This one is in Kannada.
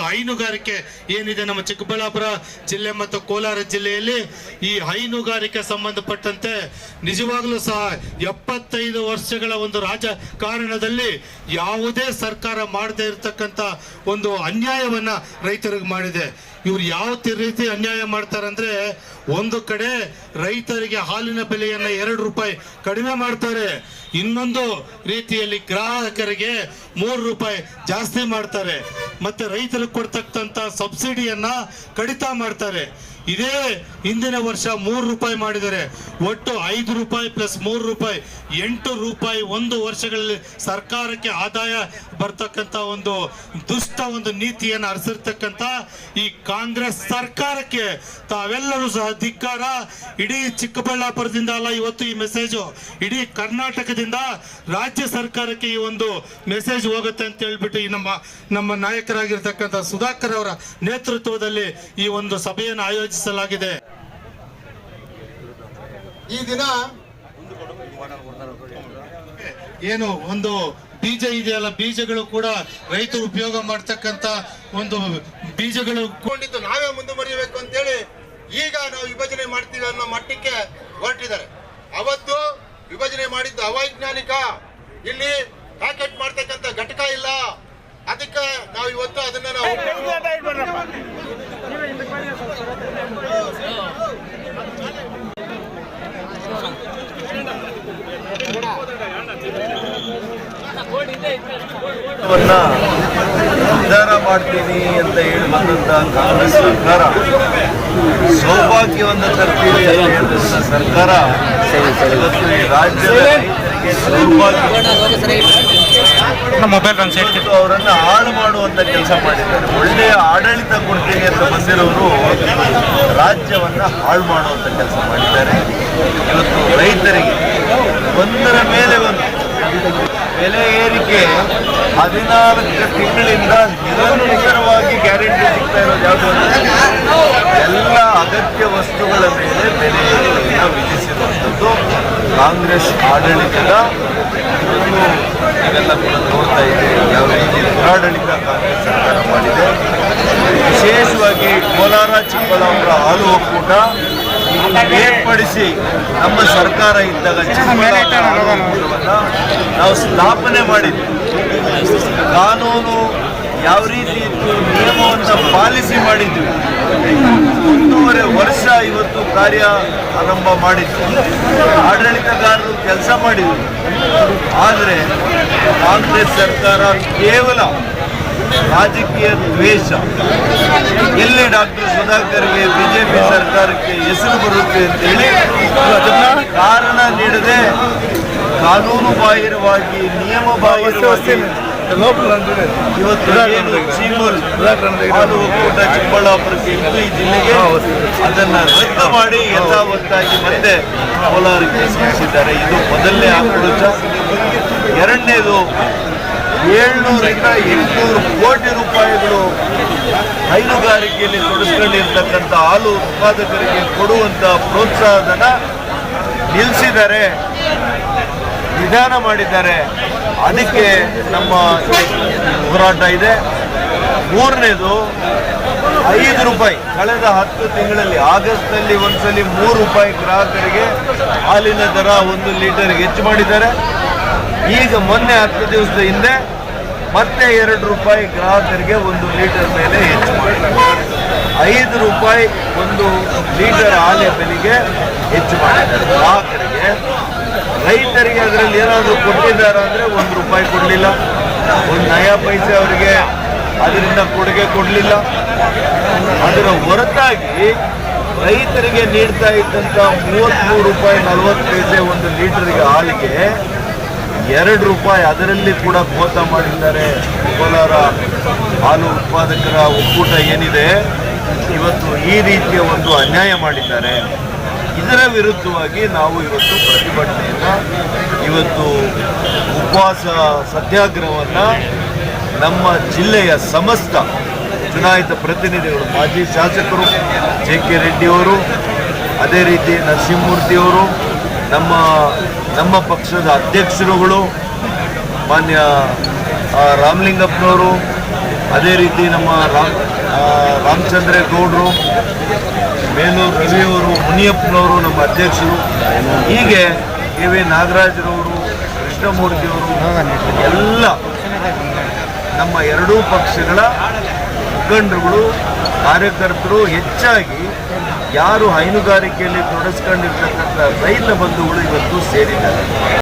ಇವತ್ತು ಹೈನುಗಾರಿಕೆ ಏನಿದೆ ನಮ್ಮ ಚಿಕ್ಕಬಳ್ಳಾಪುರ ಜಿಲ್ಲೆ ಮತ್ತು ಕೋಲಾರ ಜಿಲ್ಲೆಯಲ್ಲಿ ಈ ಹೈನುಗಾರಿಕೆ ಸಂಬಂಧಪಟ್ಟಂತೆ ನಿಜವಾಗ್ಲೂ ಸಹ ಎಪ್ಪತ್ತೈದು ವರ್ಷಗಳ ಒಂದು ರಾಜಕಾರಣದಲ್ಲಿ ಯಾವುದೇ ಸರ್ಕಾರ ಮಾಡದೇ ಇರತಕ್ಕಂಥ ಒಂದು ಅನ್ಯಾಯವನ್ನ ರೈತರಿಗೆ ಮಾಡಿದೆ. ಇವ್ರು ಯಾವ ರೀತಿ ಅನ್ಯಾಯ ಮಾಡ್ತಾರಂದ್ರೆ ಒಂದು ಕಡೆ ರೈತರಿಗೆ ಹಾಲಿನ ಬೆಲೆಯನ್ನ ಎರಡು ರೂಪಾಯಿ ಕಡಿಮೆ ಮಾಡ್ತಾರೆ. ಇನ್ನೊಂದು ರೀತಿಯಲ್ಲಿ ಗ್ರಾಹಕರಿಗೆ ಮೂರು ರೂಪಾಯಿ ಜಾಸ್ತಿ ಮಾಡ್ತಾರೆ. ಮತ್ತೆ ರೈತರಿಗೆ ಕೊಡ್ತಕ್ಕಂಥ ಸಬ್ಸಿಡಿಯನ್ನ ಕಡಿತ ಮಾಡ್ತಾರೆ. ಇದೇ ಹಿಂದಿನ ವರ್ಷ ಮೂರು ರೂಪಾಯಿ ಮಾಡಿದರೆ ಒಟ್ಟು ಐದು ರೂಪಾಯಿ ಪ್ಲಸ್ ಮೂರು ರೂಪಾಯಿ, ಎಂಟು ರೂಪಾಯಿ ಒಂದು ವರ್ಷಗಳಲ್ಲಿ ಸರ್ಕಾರಕ್ಕೆ ಆದಾಯ ಬರ್ತಕ್ಕಂಥ ಒಂದು ದುಷ್ಟ ಒಂದು ನೀತಿಯನ್ನು ಅರಸಿರ್ತಕ್ಕಂಥ ಈ ಕಾಂಗ್ರೆಸ್ ಸರ್ಕಾರಕ್ಕೆ ತಾವೆಲ್ಲರೂ ಸಹ ಧಿಕ್ಕಾರ. ಇಡೀ ಚಿಕ್ಕಬಳ್ಳಾಪುರದಿಂದ ಅಲ್ಲ, ಇವತ್ತು ಈ ಮೆಸೇಜು ಇಡೀ ಕರ್ನಾಟಕದಿಂದ ರಾಜ್ಯ ಸರ್ಕಾರಕ್ಕೆ ಈ ಒಂದು ಮೆಸೇಜ್ ಹೋಗುತ್ತೆ ಅಂತ ಹೇಳ್ಬಿಟ್ಟು ಈ ನಮ್ಮ ನಮ್ಮ ನಾಯಕರಾಗಿರ್ತಕ್ಕಂಥ ಸುಧಾಕರ್ ಅವರ ನೇತೃತ್ವದಲ್ಲಿ ಈ ಒಂದು ಸಭೆಯನ್ನು ಆಯೋಜಿಸಲಾಗಿದೆ ಈ ದಿನ ಏನು ಒಂದು ಬೀಜ ಇದೆಯಲ್ಲ, ಬೀಜಗಳು ಕೂಡ ರೈತರು ಉಪಯೋಗ ಮಾಡ್ತಕ್ಕಂತ ಒಂದು ಬೀಜಗಳು ಕೊಂಡಿದ್ದು ನಾವೇ ಮುಂದುವರಿಯಬೇಕು ಅಂತೇಳಿ ಈಗ ನಾವು ವಿಭಜನೆ ಮಾಡ್ತೀವಿ ಅನ್ನೋ ಮಟ್ಟಕ್ಕೆ ಹೊರಟಿದ್ದಾರೆ. ಅವತ್ತು ವಿಭಜನೆ ಮಾಡಿದ್ದು ಅವೈಜ್ಞಾನಿಕ. ಇಲ್ಲಿ ಪ್ಯಾಕೆಟ್ ಮಾಡ್ತಕ್ಕಂಥ ಘಟಕ ಇಲ್ಲ. ಅದಕ್ಕೆ ನಾವು ಇವತ್ತು ಅದನ್ನ ನಾವು ನಿರ್ಧಾರ ಮಾಡ್ತೀನಿ ಅಂತ ಹೇಳಿ ಬಂದಂತಹ ಕಾಂಗ್ರೆಸ್ ಸರ್ಕಾರ ಸೌಭಾಗ್ಯವನ್ನು ತರ್ತೀವಿ ಅಂತ ಸರ್ಕಾರ ಇವತ್ತು ಈ ರಾಜ್ಯದ ರೈತರಿಗೆ ಸೌಭಾಗ್ಯ. ಮತ್ತು ಅವರನ್ನ ಹಾಳು ಮಾಡುವಂತ ಕೆಲಸ ಮಾಡಿದ್ದಾರೆ. ಒಳ್ಳೆಯ ಆಡಳಿತ ಕೊಡ್ತೀನಿ ಅಂತ ಬಂದಿರೋರು ರಾಜ್ಯವನ್ನ ಹಾಳು ಮಾಡುವಂತ ಕೆಲಸ ಮಾಡಿದ್ದಾರೆ. ಇವತ್ತು ರೈತರಿಗೆ ಒಂದರ ಮೇಲೆ ಒಂದು ಬೆಲೆ ಏರಿಕೆ ಹದಿನಾಲ್ಕು ತಿಂಗಳಿಂದ ನಿರಂತರವಾಗಿ ಗ್ಯಾರಂಟಿ ಸಿಗ್ತಾ ಇರೋದು ಯಾವುದು ಎಲ್ಲ ಅಗತ್ಯ ವಸ್ತುಗಳ ಮೇಲೆ ಬೆಲೆ ಏರಿಕೆಯನ್ನು ವಿಧಿಸಿರುವಂಥದ್ದು ಕಾಂಗ್ರೆಸ್ ಆಡಳಿತದ. ಇವೆಲ್ಲ ಕೂಡ ನೋಡ್ತಾ ಇದೆ ಯಾವ ರೀತಿ ದುರಾಡಳಿತ ಕಾಂಗ್ರೆಸ್ ಸರ್ಕಾರ ಮಾಡಿದೆ. ವಿಶೇಷವಾಗಿ ಕೋಲಾರ ಚಿಕ್ಕಬಳ್ಳಾಪುರ ಹಾಲು ಒಕ್ಕೂಟ ಬೇರ್ಪಡಿಸಿ ನಮ್ಮ ಸರ್ಕಾರ ಇದ್ದಾಗ ನಾವು ಸ್ಥಾಪನೆ ಮಾಡಿದ್ವಿ. ಕಾನೂನು ಯಾವ ರೀತಿ ನಿಯಮವನ್ನು ಪಾಲಿಸಿ ಮಾಡಿದ್ವಿ. ಒಂದೂವರೆ ವರ್ಷ ಇವತ್ತು ಕಾರ್ಯ ಆರಂಭ ಮಾಡಿದ್ವಿ. ಆಡಳಿತಗಾರರು ಕೆಲಸ ಮಾಡಿದ್ವಿ ಆದರೆ ಕಾಂಗ್ರೆಸ್ ಸರ್ಕಾರ ಕೇವಲ ರಾಜಕೀಯ ದ್ವೇಷ. ಎಲ್ಲಿ ಡಾಕ್ಟರ್ ಸುಧಾಕರ್ಗೆ ಬಿಜೆಪಿ ಸರ್ಕಾರಕ್ಕೆ ಹೆಸರು ಬರುತ್ತೆ ಅಂತೇಳಿ ಅದನ್ನ ಕಾರಣ ನೀಡದೆ ಕಾನೂನು ಬಾಹಿರವಾಗಿ ನಿಯಮ ಬಾಹಿರವಾಗಿ ಇವತ್ತು ಏನು ಚೀಮೂಲ್ ಹಾಲು ಒಕ್ಕೂಟ ಚಿಕ್ಕಬಳ್ಳಾಪುರಕ್ಕೆ ಇದ್ದು ಈ ಜಿಲ್ಲೆಗೆ ಅದನ್ನ ರದ್ದು ಮಾಡಿ ಯಥಾವತ್ತಾಗಿ ಮತ್ತೆ ಕೋಲಾರಕ್ಕೆ ಸಲ್ಲಿಸಿದ್ದಾರೆ. ಇದು ಮೊದಲನೇ ಆಕ್ರೋಶ. ಎರಡನೇದು ಏಳ್ನೂರಿಂದ ಎಂಟುನೂರು ಕೋಟಿ ರೂಪಾಯಿಗಳು ಹೈನುಗಾರಿಕೆಯಲ್ಲಿ ತೊಡಸ್ಕೊಂಡಿರ್ತಕ್ಕಂಥ ಹಾಲು ಉತ್ಪಾದಕರಿಗೆ ಕೊಡುವಂತ ಪ್ರೋತ್ಸಾಹಧನ ನಿಲ್ಲಿಸಿದ್ದಾರೆ ವಿಧಾನ ಮಾಡಿದ್ದಾರೆ. ಅದಕ್ಕೆ ನಮ್ಮ ಹೋರಾಟ ಇದೆ. ಮೂರನೇದು, ಐದು ರೂಪಾಯಿ. ಕಳೆದ ಹತ್ತು ತಿಂಗಳಲ್ಲಿ, ಆಗಸ್ಟ್ನಲ್ಲಿ ಒಂದ್ಸಲಿ ಮೂರು ರೂಪಾಯಿ ಗ್ರಾಹಕರಿಗೆ ಹಾಲಿನ ದರ ಒಂದು ಲೀಟರ್ಗೆ ಹೆಚ್ಚು ಮಾಡಿದ್ದಾರೆ. ಈಗ ಮೊನ್ನೆ ಹತ್ತು ದಿವಸದ ಹಿಂದೆ ಮತ್ತೆ ಎರಡು ರೂಪಾಯಿ ಗ್ರಾಹಕರಿಗೆ ಒಂದು ಲೀಟರ್ ಮೇಲೆ ಹೆಚ್ಚು ಮಾಡಿದ್ದಾರೆ ಐದು ರೂಪಾಯಿ ಒಂದು ಲೀಟರ್ ಹಾಲೆ ಬೆಲೆಗೆ ಹೆಚ್ಚು ಮಾಡಿದ್ದಾರೆ ಗ್ರಾಹಕರಿಗೆ, ರೈತರಿಗೆ ಅದರಲ್ಲಿ ಏನಾದರೂ ಕೊಟ್ಟಿದ್ದಾರೆ ಅಂದರೆ ಒಂದು ರೂಪಾಯಿ ಕೊಡಲಿಲ್ಲ. ಒಂದು ನಯ ಪೈಸೆ ಅವರಿಗೆ ಅದರಿಂದ ಕೊಡುಗೆ ಕೊಡಲಿಲ್ಲ. ಅದರ ಹೊರತಾಗಿ ರೈತರಿಗೆ ನೀಡ್ತಾ ಇದ್ದಂಥ ಮೂವತ್ತ್ಮೂರು ರೂಪಾಯಿ ನಲವತ್ತು ಪೈಸೆ ಒಂದು ಲೀಟರ್ಗೆ ಹಾಲಿಗೆ ಎರಡು ರೂಪಾಯಿ ಅದರಲ್ಲಿ ಕೂಡ ಮೋಸ ಮಾಡಿದ್ದಾರೆ ಕೋಲಾರ ಹಾಲು ಉತ್ಪಾದಕರ ಒಕ್ಕೂಟ ಏನಿದೆ, ಇವತ್ತು ಈ ರೀತಿಯ ಒಂದು ಅನ್ಯಾಯ ಮಾಡಿದ್ದಾರೆ. ಇದರ ವಿರುದ್ಧವಾಗಿ ನಾವು ಇವತ್ತು ಪ್ರತಿಭಟನೆಯನ್ನು, ಇವತ್ತು ಉಪವಾಸ ಸತ್ಯಾಗ್ರಹವನ್ನು ನಮ್ಮ ಜಿಲ್ಲೆಯ ಸಮಸ್ತ ಚುನಾಯಿತ ಪ್ರತಿನಿಧಿಗಳು, ಮಾಜಿ ಶಾಸಕರು, ಜೆ ಕೆ ರೆಡ್ಡಿಯವರು ಅದೇ ರೀತಿ ನರಸಿಂಹಮೂರ್ತಿಯವರು ನಮ್ಮ ನಮ್ಮ ಪಕ್ಷದ ಅಧ್ಯಕ್ಷರುಗಳು, ಮಾನ್ಯ ರಾಮಲಿಂಗಪ್ಪನವರು, ಅದೇ ರೀತಿ ನಮ್ಮ ರಾಮ್ ರಾಮಚಂದ್ರೇಗೌಡರು ಮೇಲೂರು ರವಿಯವರು, ಮುನಿಯಪ್ಪನವರು ನಮ್ಮ ಅಧ್ಯಕ್ಷರು. ಹೀಗೆ ಕೆ ವಿ ನಾಗರಾಜರವರು, ಕೃಷ್ಣಮೂರ್ತಿಯವರು, ಎಲ್ಲ ನಮ್ಮ ಎರಡೂ ಪಕ್ಷಗಳ ಮುಖಂಡರುಗಳು, ಕಾರ್ಯಕರ್ತರು ಹೆಚ್ಚಾಗಿ ಯಾರು ಹೈನುಗಾರಿಕೆಯಲ್ಲಿ ತೊಡಸ್ಕೊಂಡಿರ್ತಕ್ಕಂಥ ರೈತ ಬಂಧುಗಳು ಇವತ್ತು ಸೇರಿದ್ದಾರೆ.